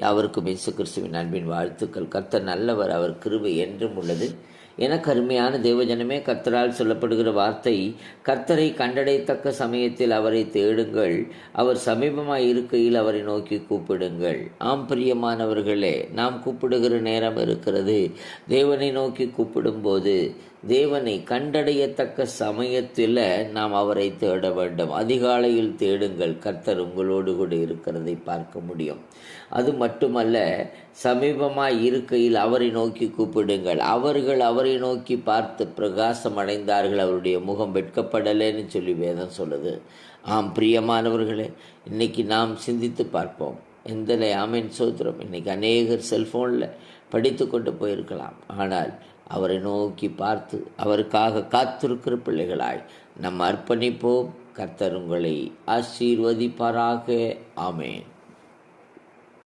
யாவருக்கும் இயேசு கிறிஸ்துவின் அன்பின் வாழ்த்துக்கள். கர்த்தர் நல்லவர் அவர் கிருபை என்றும் உள்ளது. என கருமையான தேவஜனமே கர்த்தரால் சொல்லப்படுகிற வார்த்தை கர்த்தரை கண்டடையத்தக்க சமயத்தில் அவரை தேடுங்கள். அவர் சமீபமாய் இருக்கையில் அவரை நோக்கி கூப்பிடுங்கள். ஆம் பிரியமானவர்களே நாம் கூப்பிடுகிற நேரம் இருக்கிறது. தேவனை நோக்கி கூப்பிடும்போது தேவனை கண்டடையத்தக்க சமயத்தில் நாம் அவரை தேட வேண்டும். அதிகாலையில் தேடுங்கள். கர்த்தர் உங்களோடு கூட இருக்கிறதை பார்க்க முடியும். அது மட்டுமல்ல சமீபமாய் இருக்கையில் அவரை நோக்கி கூப்பிடுங்கள். அவர்கள் அவரை அவரை நோக்கி பார்த்து பிரகாசம் அடைந்தார்கள் அவருடைய முகம் வெட்கப்படலைன்னு சொல்லி வேதம் சொல்லுது. ஆம் பிரியமானவர்களே இன்னைக்கு நாம் சிந்தித்து பார்ப்போம். எந்த ஆமீன் சோத்திரம். இன்னைக்கு அநேகர் செல்ஃபோனில் படித்து கொண்டு போயிருக்கலாம். ஆனால் அவரை நோக்கி பார்த்து அவருக்காக காத்திருக்கிற பிள்ளைகளாய் நம் அர்ப்பணிப்போம். கர்த்தர் உங்களை ஆசீர்வதிப்பாராக. ஆமேன்.